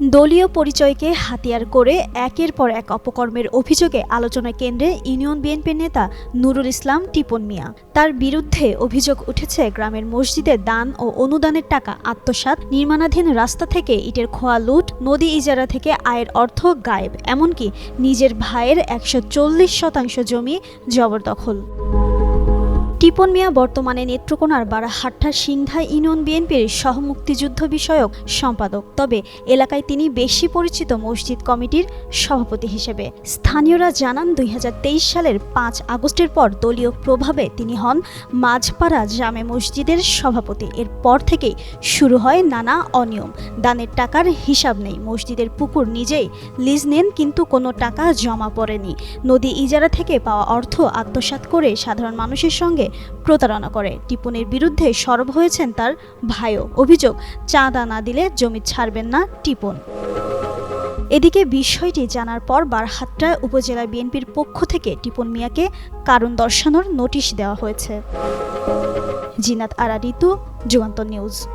দলীয় পরিচয়কে হাতিয়ার করে একের পর এক অপকর্মের অভিযোগে আলোচনা কেন্দ্রে ইউনিয়ন বিএনপির নেতা নুরুল ইসলাম টিপন মিয়া। তার বিরুদ্ধে অভিযোগ উঠেছে, গ্রামের মসজিদে দান ও অনুদানের টাকা আত্মসাৎ, নির্মাণাধীন রাস্তা থেকে ইটের খোয়া লুট, নদী ইজারা থেকে আয়ের অর্থ গায়েব, এমনকি নিজের ভাইয়ের একশো চল্লিশ শতাংশ জমি জবরদখল। টিপন মিয়া বর্তমানে নেত্রকোনার বারাহাট্টা সিংধা ইউনিয়ন বিএনপির সহমুক্তিযুদ্ধ বিষয়ক সম্পাদক। তবে এলাকায় তিনি বেশি পরিচিত মসজিদ কমিটির সভাপতি হিসেবে। স্থানীয়রা জানান, দুই হাজার তেইশ সালের পাঁচ আগস্টের পর দলীয় প্রভাবে তিনি হন মাঝপাড়া জামে মসজিদের সভাপতি। এরপর থেকেই শুরু হয় নানা অনিয়ম। দানের টাকার হিসাব নেই। মসজিদের পুকুর নিজেই লিজ নেন, কিন্তু কোনো টাকা জমা পড়েনি। নদী ইজারা থেকে পাওয়া অর্থ আত্মসাৎ করে সাধারণ মানুষের সঙ্গে প্রতারণা করে। টিপুনের বিরুদ্ধে সরব হয়েছেন তার ভাইও। অভিযোগ, চাঁদা না দিলে জমি ছাড়বেন না টিপন। এদিকে বিষয়টি জানার পর বারহাট্টা উপজেলা বিএনপির পক্ষ থেকে টিপন মিয়াকে কারণ দর্শানোর নোটিশ দেওয়া হয়েছে। জিনাত আরা ঋতু যুগান্ত নিউজ।